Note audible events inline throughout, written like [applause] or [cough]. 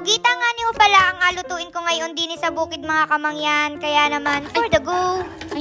Pugita nga ni ho pala ang alutuin ko ngayon din sa bukid mga kamangyan. Kaya naman, for the go. Ay,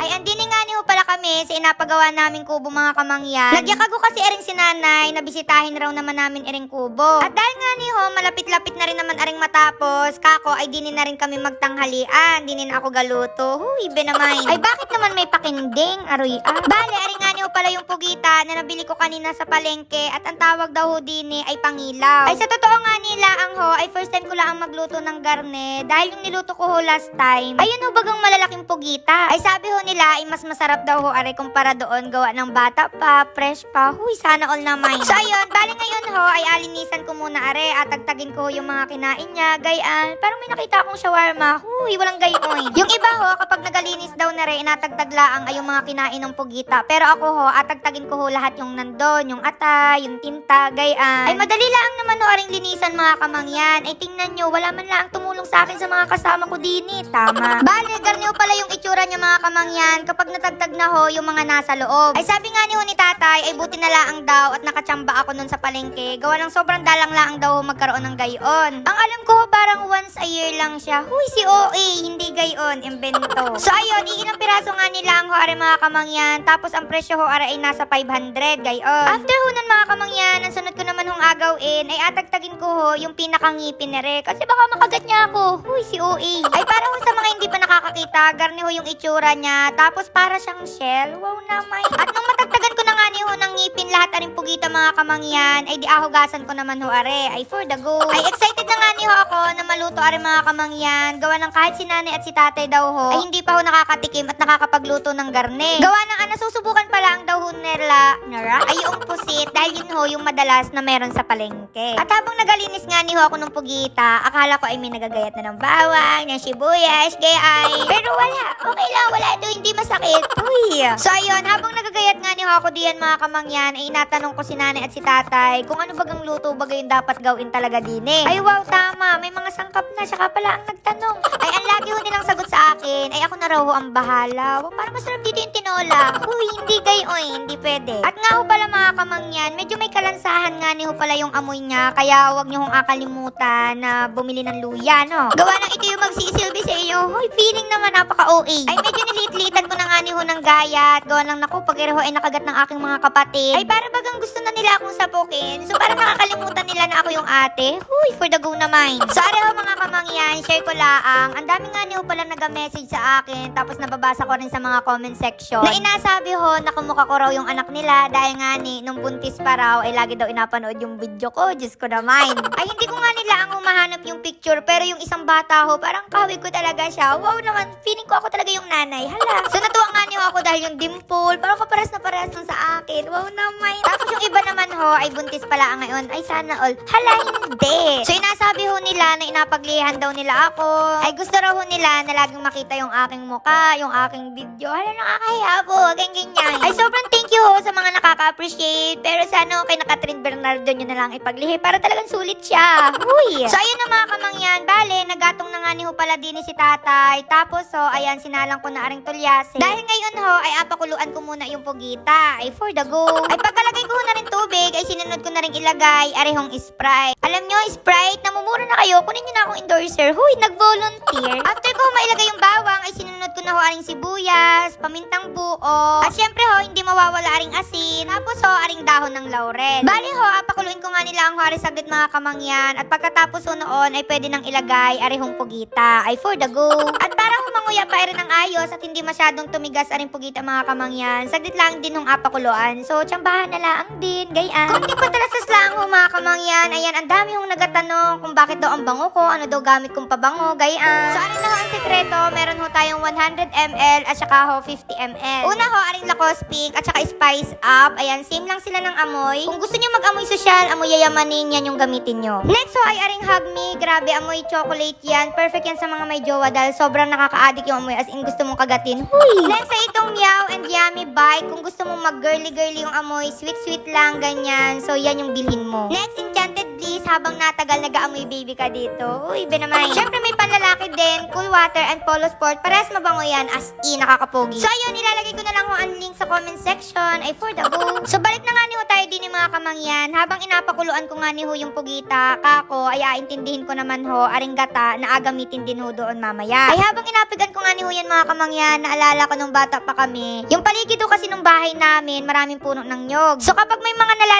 ay andini nga ho pala kami sa inapagawa naming kubo mga kamangyan. Nagyakago kasi ering si nanay na bisitahin raw naman namin ering kubo. At dahil nga ni ho, malapit-lapit na rin naman aring matapos, kako ay dinin na rin kami magtanghalian. Dinin ako galuto. Huy, be naman. Ay bakit naman may pakinding? Aroy ah. Bale, aring nga ni ho pala yung pugita na nabili ko kanina sa palengke at ang tawag daw ho dini ay pangilaw. Ay sa totoo nga nila ang ho, ay first time ko lang magluto ng garne dahil yung niluto ko ho last time. Ayun ho bagang malalaking pugita. Ay sabi ho nila ay mas masarap daw ho aray kumpara doon gawa ng bata pa, fresh pa. Huy, sana all naman. So ayun, bali ngayon ho ay alinisan ko muna are at tagtagin ko yung mga kinain niya, gayaan. Parang may nakita akong shawarma. Huy, walang gayon. [laughs] Yung iba ho, kapag nagalinis daw na rin, inatagtaglaang ay yung mga kinain ng pugita. Pero ako ho, atagtagin ko ho lahat yung nandun, yung ata, yung tinta, gayaan. Ay madali lang naman ho aring linisan mga kamangyan. Ay tingnan nyo, wala man lang tumulong sa akin sa mga kasama ko din eh. Tama. Bale, garniyo pala yung itsura niya mga kamangyan kapag natagtag na ho yung mga nasa loob. Ay sabi nga ni ho ni tatay, ay buti na laang daw at nakatsamba ako nun sa palengke. Gawa ng sobrang dalang laang daw magkaroon ng gayon. Ang alam ko parang once a year lang siya. Huy, si OA, hindi gayon, imbento. [laughs] So ayun, iilang piraso nga nila ang ho are mga kamangyan. Tapos ang presyo ho are ay nasa 500, gayon. After ho nun mga kamangyan, ang sunod ko naman hong agawin ay atagtagin ko ho yung pinakangipin na re. Kasi baka makagat niya ako. Huy, si OA. Ay para ho sa hindi pa nakakakita, garni ho yung itsura niya. Tapos para siyang shell. Wow naman. At nung matagtagan ko na nga ni ho ng ngipin lahat aring pugita mga kamangyan, ay di ahugasan ko naman ho are. Ay for the go. Ay excited na nga ni ho ako na maluto are mga kamangyan. Gawa ng kahit si nanay at si tatay daw ho, ay hindi pa ho nakakatikim at nakakapagluto ng garne. Gawa ng ano, susubukan pa lang daw ho nila, nara, ay yung pusit dahil yun ho yung madalas na meron sa palengke. At habang nagalinis nga ni ho ako ng pugita, akala ko ay may nagagayat na ng bawang, ng sibuyas, gayay. Pero wala, okay lang, wala daw, hindi masakit. Uy. So ayun, habang nagagayat ni ho ako diyan mga kamangyan, ay natanong ko si nanay at si tatay kung ano bagang luto bagay yung dapat gawin talaga din eh. Ay wow, tama, may mga sangkap na, saka pala ang nagtanong. Ay ang lagi ho nilang sagot sa akin, ay ako na raw ho ang bahala. Wow, parang masarap dito yung tinola. Uy, hindi gayoy, hindi pwede. At nga ho pala mga kamangyan, medyo may kalansahan nga ni ho pala yung amoy niya, kaya wag niyo hong akalimutan na bumili ng luya, no? Gawa ng ito yung magsisilbi sa iyo. Hoy, feeling naman napaka-OA. Ay, medyo nilit-litan ko na nga ni ho ng gayat. Gawa ng naku, pag ho ay nakagat ng aking mga kapatid. Ay, para bagang gusto na nila akong sapukin. So, para nakakalimutan nila na ako yung ate. Huy, for the go naman. So, areho mga kamangyan, share ko laang. Ang dami nga ni ho pala nag-message sa akin. Tapos nababasa ko rin sa mga comment section. Na inasabi ho na kumukha ko raw yung anak nila dahil nga ni, nung buntis pa raw, ay lagi daw inapanood yung video ko. Diyos ko naman. Ay, hindi ko nga nila ang humahanap yung picture. Pero yung isang bata ho, parang kawig ko talaga siya. Wow naman, feeling ko ako talaga yung nanay. Hala. So, natuwa nga niyo ako dahil yung dimple, parang kapares na pares lang sa akin. Wow naman. Tapos yung iba naman ho, ay buntis pala ngayon. Ay, sana all. Hala, hindi. So, inasabi ho nila na inapaglihan daw nila ako. Ay, gusto raw ho nila na laging makita yung aking muka, yung aking video. Hala, nakakahiya po. Ganyan, ganyan. Ay, sobrang thank you ho sa mga nakaka-appreciate. Pero sana kay Nakatrin Bernardo nyo na lang ipaglihi para talagang sulit siya. Uy! So, ayun na mga kamangyan. Bale, nagatong na nga ni ho pala din si tatay. Tapos, so, ayan, sinalang ko na aring tulyase. Dahil ngayon ho, ay apakuluan ko muna yung pugita. Ay, for the go. Ay, pagkalagay ko na rin tubig, ay sinunod ko na rin ilagay, arehong Sprite. Alam nyo, Sprite, namumura na kayo. Kunin nyo na akong endorser. Huy, nag-volunteer. After ko mailagay yung bawang, ay sinunod ko na ho aring sibuyas, pamintang buo. At syempre ho, hindi mawawala aring asin. Tapos ho, aring dahon ng laurel. Bali ho, apakuluin ko nga nila ang hari saglit mga kamangyan. At pagkatapos ho noon, ay pwede nang ilagay arehong pugita. Ay for the go. At para ho manguya pa rin ng ayos at hindi masyadong tumigas aring pugita mga kamangyan. Saglit lang din hong apakuluan. So, tsambahan na lang din, gayaan. Kunting patalasas lang ho mga kamangyan. Ayan, ang dami hong nagatanong kung bakit daw ang bango ko, ano daw gamit kong pabango, gayaan. So, ano na ho ang sekreto? Meron ho tayong 100 ml at saka ho 50 ml. Una ho, aring Lacoste Pink at saka Spice Up. Ayan, same lang sila ng amoy. Kung gusto nyo mag-amoy sosyal, amoy yayamanin, yan yung gamitin nyo. Next ho, ay aring Hug Me. Grabe, amoy chocolate yan. Perfect yan sa mga may jowa dahil sobrang nakaka-addict yung amoy as in gusto mong kagatin. Huy! Next ay itong Meow and Yummy Bite. Kung gusto mong mag-girly-girly yung amoy, sweet-sweet lang, ganyan. So, yan yung bilhin mo. Next, Enchanted Bliss habang natagal nag-aamoy baby ka dito. Uy, benamay. Siyempre may panlalaki din, cool water and polo sport. Parehas mabango yan as in nakakapogi. So ayun, ilalagay ko na lang ho ang sa comment section ay for the go. So balik na nga ni ho tayo din ni mga kamangyan. Habang inapakuluan ko nga ni ho yung pugita, kako ay aintindihin ko naman ho, aring gata na agamitin din ho doon mamaya. Ay habang inapigan ko nga ni ho yan mga kamangyan, naalala ko nung bata pa kami. Yung paligid ho kasi nung bahay namin, maraming puno ng nyog. So kapag may mga nalalaglag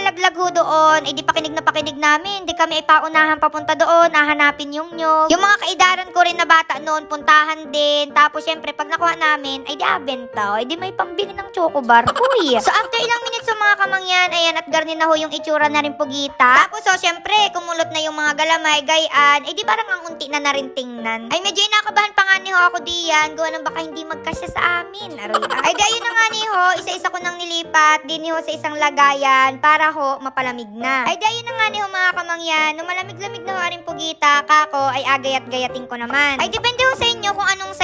doon, eh di pakinig na pakinig namin, di kami ay paunahan papunta doon, nahanapin yung nyog. Yung mga kaidaran ko rin na bata noon, puntahan din. Tapos syempre, pag nakuha namin, ay di abenta. Ay di may pambili ng chocobar. Uy! So after ilang minutes sa mga kamangyan, ayan, at garni na ho yung itsura na rin pugita. Tapos so, syempre, kumulot na yung mga galamay, gayaan, ay di parang ang unti na na rin tingnan. Ay medyo inakabahan pa nga ni ho ako diyan, gawa ng baka hindi magkasya sa amin. Aroy, ah. Ay di ayun na nga ni ho, isa-isa ko nang nilipat, di ni ho sa isang lagayan, para ho, mapalamig na. Ay di ayun na nga ni mga kamangyan, nung malamig-lamig na ho aring pugita, kako, ay agayat-gayatin ko naman. Ay depende ho sa inyo kung anong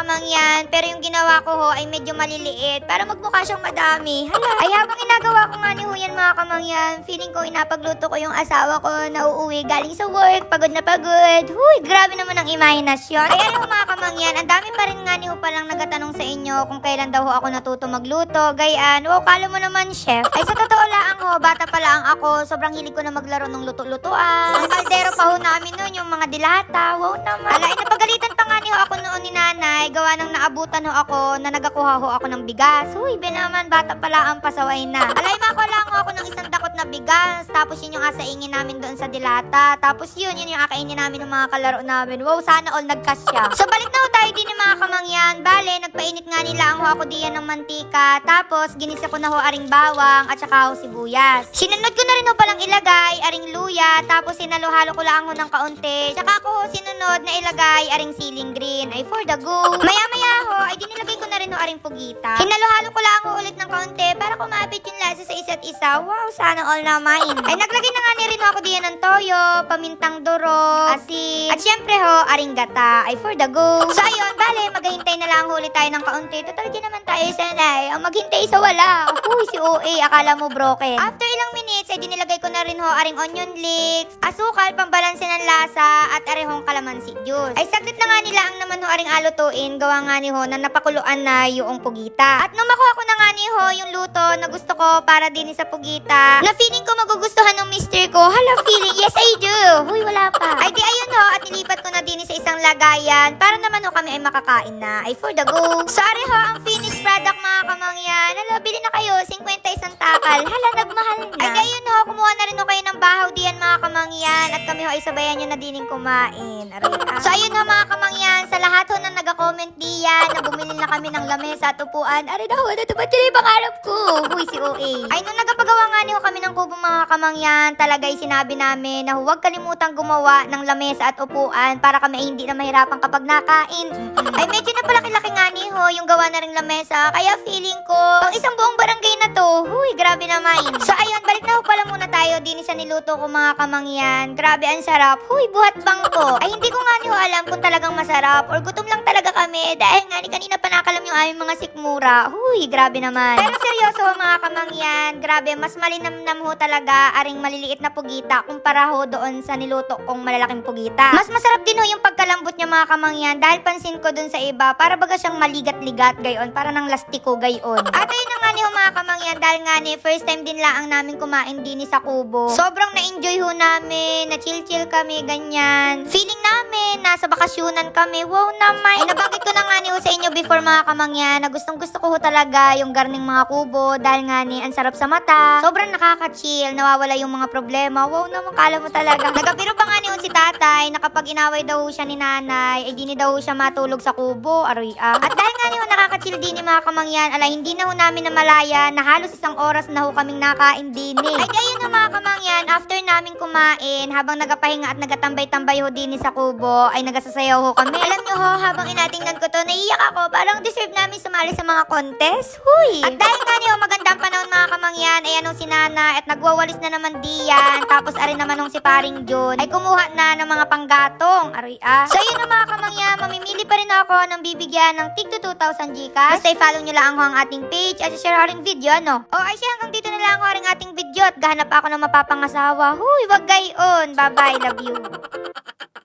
kamangyan, pero yung ginawa ko ho ay medyo maliliit, para magmukha siyang madami. Hala. Ay habang inagawa ko nga ni ho yan mga kamangyan, feeling ko inapagluto ko yung asawa ko na uuwi galing sa work, pagod na pagod. Huy, grabe naman ang imahinasyon. Ay ano mga kamangyan, ang dami pa rin nga ni ho palang nagatanong sa inyo kung kailan daw ho ako natuto magluto. Gayaan, wow, kala mo naman chef. Ay sa totoo lang ho, bata pa lang ako, sobrang hilig ko na maglaro ng luto-lutoan. Ang kaldero pa ho namin noon, yung mga dilata, wow naman. Alay, napagalitan pa nga ni ho ako noon ni nanay, gawa nang naabutan ho ako na nagakuha ho ako ng bigas. Huy, be naman, bata pala ang pasaway na. Alay, makuha ho ako ng isang dakot na bigas, tapos yun yung asaingin namin doon sa dilata. Tapos yun, yun yung akainin namin ng mga kalaro namin. Wow, sana all nagkasya. So balik na ho tayo din ng mga kamangyan. Bale, nagpainit nga nila ang ho ako diyan ng mantika. Tapos, ginisa ko na ho aring bawang at saka ho sibuyas. Sinunod ko na rin ho palang ilagay aring luya. Tapos, sinalo-halo ko lang ho ng kaunti. Tsaka ko ho sinunod na ilagay aring siling green. Ay, for the go. Maya-maya ho, ay dinilagay ko na rin ho aring pugita. Hinalo-halo ko lang ho ulit ng kaunti para kumapit yung lasa sa isa't isa. Wow, sana all naman. [laughs] Ay, naglagay na nga ni rin ho ako diyan ng toyo, pamintang duro, asin, at syempre ho, aring gata. Ay, for the go. So, ayun, bale, maghahintay na lang huli tayo ng kaunti. Total, di naman tayo sanay. Ang maghintay sa wala. Uy, si OA, akala mo broken. After ilang minutes, ay dinilagay ko na rin ho aring onion leeks, asukal, pambalansin ng lasa, at arehong calamansi juice. Ay, saglit na nga nila ang naman ho aring alutuin, gawa nga ni ho na napakuluan na yung pugita. At nung makuha ko na nga ni ho yung luto na gusto ko para din sa pugita, na feeling ko magugustuhan ng mister ko. Hala, feeling, yes I do. Huy, wala pa. Ay, di ayun ho, at nilipat ko na din sa isang lagayan para naman ho kami ay makakain na. Ay, for the go. Sorry ho, ang finished product mga kamangyan. Isang takal. Hala, nagmahal na. Ay, di ayun ho, kumuha na rin ho kayo ng bahaw diyan mga kamangyan. At kami ho ay sabayan nyo na dining kumain. Aray, ah. So, ayun ho mga kamangyan, sa lahat ho na nag-comment diyan na bumili na kami ng lamesa at upuan. Aray na ho, natupad sila yung pangarap ko. Huy, si OA. Ay, nung nagpagawa nga niyo kami ng kubo mga kamangyan, talaga'y sinabi namin na huwag kalimutang gumawa ng lamesa at upuan para kami ay hindi na mahirapan kapag nakain. Ay, medyo na palaki-laki nga ni ho yung gawa na ring lamesa. Kaya feeling ko, pang isang buong barangay na to. Huy, grabe naman. So, ayun, balik na ho pala muna tayo din sa niluto ko mga kamangyan. Grabe, ang sarap. Huy, buhat bangko. Ay, hindi ko nga ni ho alam kung talagang masarap or gutom lang talaga kami dahil nga ni kanina pa nakalam yung aming mga sikmura. Huy, grabe naman. Pero seryoso mga kamangyan, grabe, mas malinamnam ho talaga aring maliliit na pugita kumpara ho doon sa niluto kong malalaking pugita. Mas masarap din ho yung pagkalambot niya mga kamangyan dahil pansin ko doon sa iba para baga siyang maligat-ligat gayon, para ng lastiko gayon. At ayun ni ho mga kamangyan dahil nga ni first time din lang ang namin kumain din sa kubo. Sobrang na-enjoy ho namin, na chill-chill kami, ganyan. Feeling namin, nasa bakasyunan kami, wow naman. Ay, nabagit ko na nga ni ho sa inyo before mga kamangyan na gustong gusto ko ho talaga yung garning mga kubo dahil nga ni ang sarap sa mata. Sobrang nakaka-chill, nawawala yung mga problema. Wow naman, kala mo talaga. Nagapiro pa nga ni ho si tatay na kapag inaway daw siya ni nanay, ay di ni daw siya matulog sa kubo, aroy ah. At dahil nga ni ho nakaka-chill din ni mga kamangyan, ala hindi na ho namin namalaya na halos isang oras na ho kaming nakain din eh. Ay ayun na mga kamangyan, after namin kumain, habang nagapahinga at nagatambay-tambay ho din sa kubo, ay nagasasayaw ho kami. Alam nyo ho, habang inatingnan ko to, naiiyak ako, parang deserve namin sumali sa mga contest. Huy! At dahil nga niyo, magandang panahon mga kamangyan, ay anong si Nana, at nagwawalis na naman diyan, tapos ari naman nung si paring Jun, ay kumuha na ng mga panggatong. Aroy ah. So yun na mga kamangyan, mamimili pa rin ako ng bibigyan ng tig to 2,000 Gcash. Basta i-follow nyo lang ako ang ating page at share ring video, no? O ay siya, hanggang dito na lang ako ring ating video at gahanap ako ng mapapangasawa. Huy, wag gayon. Bye-bye, love you.